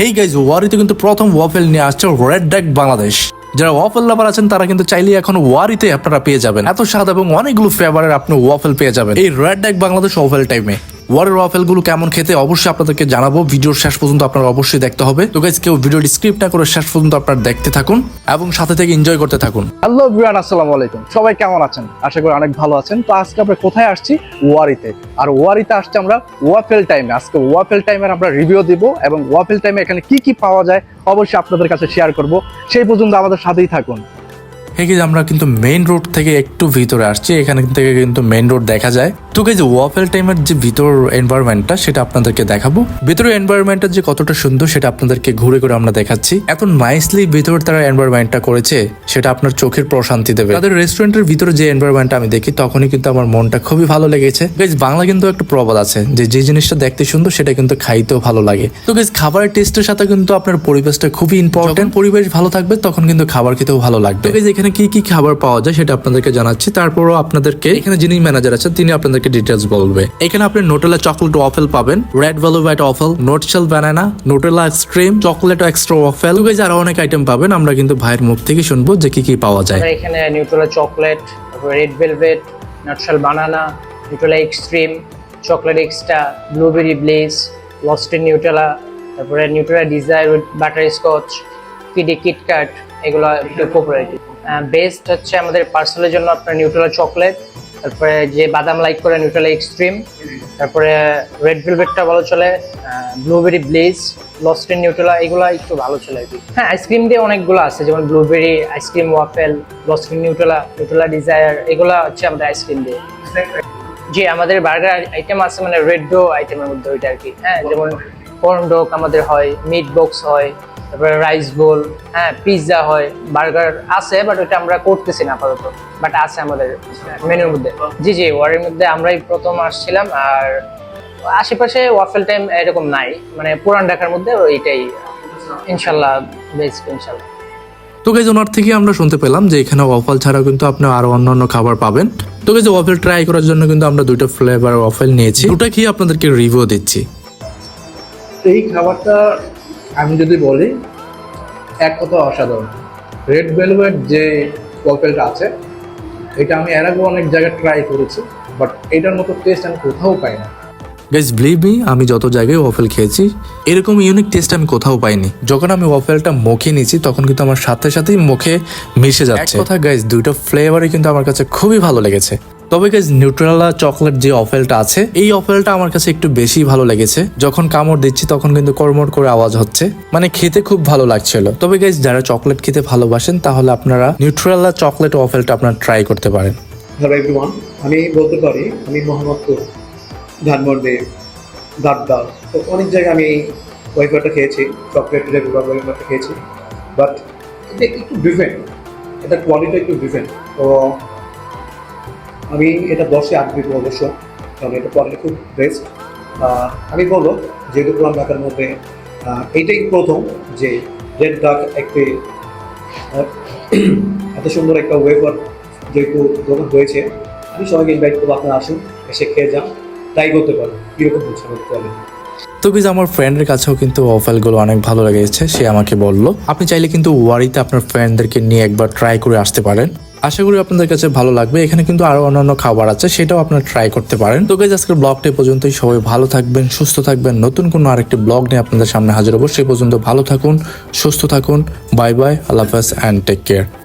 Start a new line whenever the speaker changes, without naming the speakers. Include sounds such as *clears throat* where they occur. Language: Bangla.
হেই গাইজ ওয়ারিতে কিন্তু প্রথম ওয়াফেল নিয়ে আসছে রেড ডেক বাংলাদেশ যারা ওয়াফেল লাভার আছেন, তারা কিন্তু চাইলে এখন ওয়ারিতে আপনারা পেয়ে যাবেন। এত স্বাদ এবং অনেকগুলো ফ্লেভারের আপনি ওয়াফেল পেয়ে যাবেন। এই রেড ডেক বাংলাদেশ ওয়াফেল টাইমে ওয়ারের ওয়াফেলগুলো কেমন খেতে, অবশ্যই আপনাদেরকে জানাব। ভিডিওর শেষ পর্যন্ত আপনারা অবশ্যই দেখতে হবে। তো গাইজ কেউ ভিডিওটি স্ক্রিপ্ট না করে শেষ পর্যন্ত আপনারা দেখতে থাকুন এবং সাথে থেকে এনজয় করতে থাকুন।
হ্যালো ভিউয়ার আসসালামু আলাইকুম। সবাই কেমন আছেন? আশা করি অনেক ভালো আছেন। তো আজকে আমরা কোথায় আসছি? ওয়ারিতে। আর ওয়ারিতে আসছে আমরা ওয়াফেল টাইমে আজকে ওয়াফেল টাইমের আমরা রিভিউ দিব এবং ওয়াফেল টাইমে এখানে কি কি পাওয়া যায়, অবশ্যই আপনাদের কাছে শেয়ার করব। সেই পর্যন্ত আমাদের সাথেই থাকুন।
যে আমরা কিন্তু মেইন রোড থেকে একটু ভিতরে আসছি, এখানে থেকে কিন্তু মেইন রোড দেখা যায়। তো যে ওয়াফেল টাইমের যে ভিতর এনভায়রনমেন্টটা সেটা আপনাদেরকে দেখাবো। ভিতরের এনভায়রনমেন্টটা যে কতটা সুন্দর, সেটা আপনাদেরকে ঘুরে ঘুরে আমরা দেখাচ্ছি। এত নাইসলি ভিতর তারা এনভায়রনমেন্টটা করেছে, সেটা আপনার চোখের প্রশান্তি দেবে। তাদের রেস্টুরেন্টের ভিতরে যে এনভায়রনমেন্টটা আমি দেখি, তখনই কিন্তু আমার মনটা খুবই ভালো লেগেছে। গাইজ বাংলা কিন্তু একটা প্রবাদ আছে, যে যে জিনিসটা দেখতে সুন্দর, সেটা কিন্তু খাইতেও ভালো লাগে। তো গাইজ খাবারের টেস্টের সাথে কিন্তু আপনার পরিবেশটা খুবই ইম্পর্টেন্ট পরিবেশ ভালো থাকবে, তখন কিন্তু খাবার খেতেও ভালো লাগবে। এখানে কি কি খাবার পাওয়া যায় সেটা আপনাদেরকে জানাচ্ছি। তারপরও আপনাদেরকে এখানে যিনি ম্যানেজার আছে তিনি আপনাদেরকে ডিটেলস বলবে। এখানে আপনি নোটেলা চকলেট ওয়াফেল পাবেন red velvet waffle nutshell banana Nutella extreme chocolate extra waffle guys, আরও অনেক আইটেম পাবেন আমরা কিন্তু ভাইয়ের মুখ থেকে শুনব যে কি কি পাওয়া যায়।
এখানে Nutella chocolate red velvet nutshell banana Nutella extreme chocolate extra blueberry blaze লস্টেন Nutella তারপরে Nutella desire with butterscotch কিডি কিটক্যাট এগুলো একটু পপুলারিটি বেস্ট হচ্ছে আমাদের পার্সেলের জন্য আপনার নিউট্রেলা চকলেট তারপরে যে বাদাম লাইক করে নিউট্রেলা এক্সট্রিম তারপরে রেড ভেলভেটটা ভালো চলে ব্লুবেরি ব্লেজ লস্টেন নিউট্রেলা এগুলো একটু ভালো চলে আর কি। হ্যাঁ আইসক্রিম দিয়ে অনেকগুলো আছে, যেমন ব্লুবেরি আইসক্রিম ওয়াফেল লস্টেন নিউট্রেলা নিউট্রেলা ডিজায়ার এগুলো হচ্ছে আমাদের আইসক্রিম দিয়ে। জি, আমাদের বার্গার আইটেম আছে মানে রেড ডো আইটেমের মধ্যে ওইটা আর কি। হ্যাঁ যেমন কর্ন ডোক আমাদের হয় মিট বক্স হয় তারপরে রাইস বোল হ্যাঁ পিৎজা হয় বার্গার আছে বাট ওইটা আমরা করতেছি না আপাতত বাট আছে আমাদের মেনুর মধ্যে। জি জি ওয়ারের মধ্যে আমরাই প্রথম আসছিলাম আর আশেপাশে ওয়াফেল টাইম এরকম নাই মানে পুরান ঢাকার মধ্যে ওইটাই ইনশাল্লাহ বেস্ট ইনশাল্লাহ।
তো গাইজ ওনার থেকে আমরা শুনতে পেলাম যে এখানে ওয়াফেল ছাড়াও কিন্তু আপনি আরও অন্যান্য খাবার পাবেন। তো গাইজ ওয়াফেল ট্রাই করার জন্য কিন্তু আমরা দুইটা ফ্লেভার ওয়াফেল নিয়েছি। দুটা খেয়ে আপনাদেরকে রিভিউ দিচ্ছি।
এই খাবারটা আমি যদি বলি এক কথা অসাধারণ। রেড ভেলভেট যে ওয়াফেলটা আছে এটা আমি এর আগে অনেক জায়গায় ট্রাই করেছি বাট এটার মতো টেস্ট আমি কোথাও পাই না।
গাইজ বিলিভ মি আমি যত জায়গায় ওয়াফেল খেয়েছি এরকম ইউনিক টেস্ট আমি কোথাও পাইনি। যখন আমি ওয়াফেলটা মুখে নিয়েছি তখন কিন্তু আমার সাথে সাথেই মুখে মিশে যাচ্ছে। কথা গাইজ দুইটা ফ্লেভারই কিন্তু আমার কাছে খুবই ভালো লেগেছে। তবে গাইজ নিউট্রেলা চকলেট যে অফেলটা আছে, এই অফেলটা আমার কাছে একটু বেশি ভালো লেগেছে। যখন কামড় দিচ্ছি, তখন কিন্তু কড়মড় করে আওয়াজ হচ্ছে। মানে খেতে খুব ভালো লাগছিল। তবে গাইজ যারা চকলেট খেতে ভালোবাসেন, তাহলে আপনারা নিউট্রেলা চকলেট অফেলটা আপনারা ট্রাই করতে পারেন।
আমি বলতে পারি, আমি মোহাম্মদপুর, ধানমন্ডি দাবদা তো অনেক জায়গায় আমি ওয়াইফারটা খেয়েছি চকলেট রেগুলার ওয়াইফারটা খেয়েছি। বাট এটা একটু ডিফারেন্ট এটা কোয়ালিটি একটু ডিফারেন্ট তো আমি এটা দশে আট দিব অবশ্য, কারণ এটা পড়লে খুব বেস্ট আমি বলব, যেহেতু পুরান ঢাকার মধ্যে এটাই প্রথম যে রেড ডাক একটি *clears throat* এত সুন্দর একটা ওয়েফার যেহেতু দোকান হয়েছে, আমি সবাইকে ইনভাইট করব, আপনারা আসুন, এসে খেয়ে যান ট্রাই করতে পারেন, কীরকম হচ্ছে
তো আমার ফ্রেন্ডের কাছেও কিন্তু ওয়াফেলগুলো অনেক ভালো লেগেছে। সে আমাকে বলল, আপনি চাইলে কিন্তু ওয়ারিতে আপনার ফ্রেন্ডদেরকে নিয়ে একবার ট্রাই করে আসতে পারেন। আশা করি আপনাদের কাছে ভালো লাগবে। এখানে কিন্তু আরও অন্যান্য খাবার আছে, সেটাও আপনারা ট্রাই করতে পারেন। তো গাইজ আজকের ব্লগটা পর্যন্তই। সবাই ভালো থাকবেন, সুস্থ থাকবেন। নতুন কোনো আরেকটি ব্লগ নিয়ে আপনাদের সামনে হাজির হব। সে পর্যন্ত ভালো থাকুন, সুস্থ থাকুন। বাই বাই আল্লাহ হাফেজ অ্যান্ড টেক কেয়ার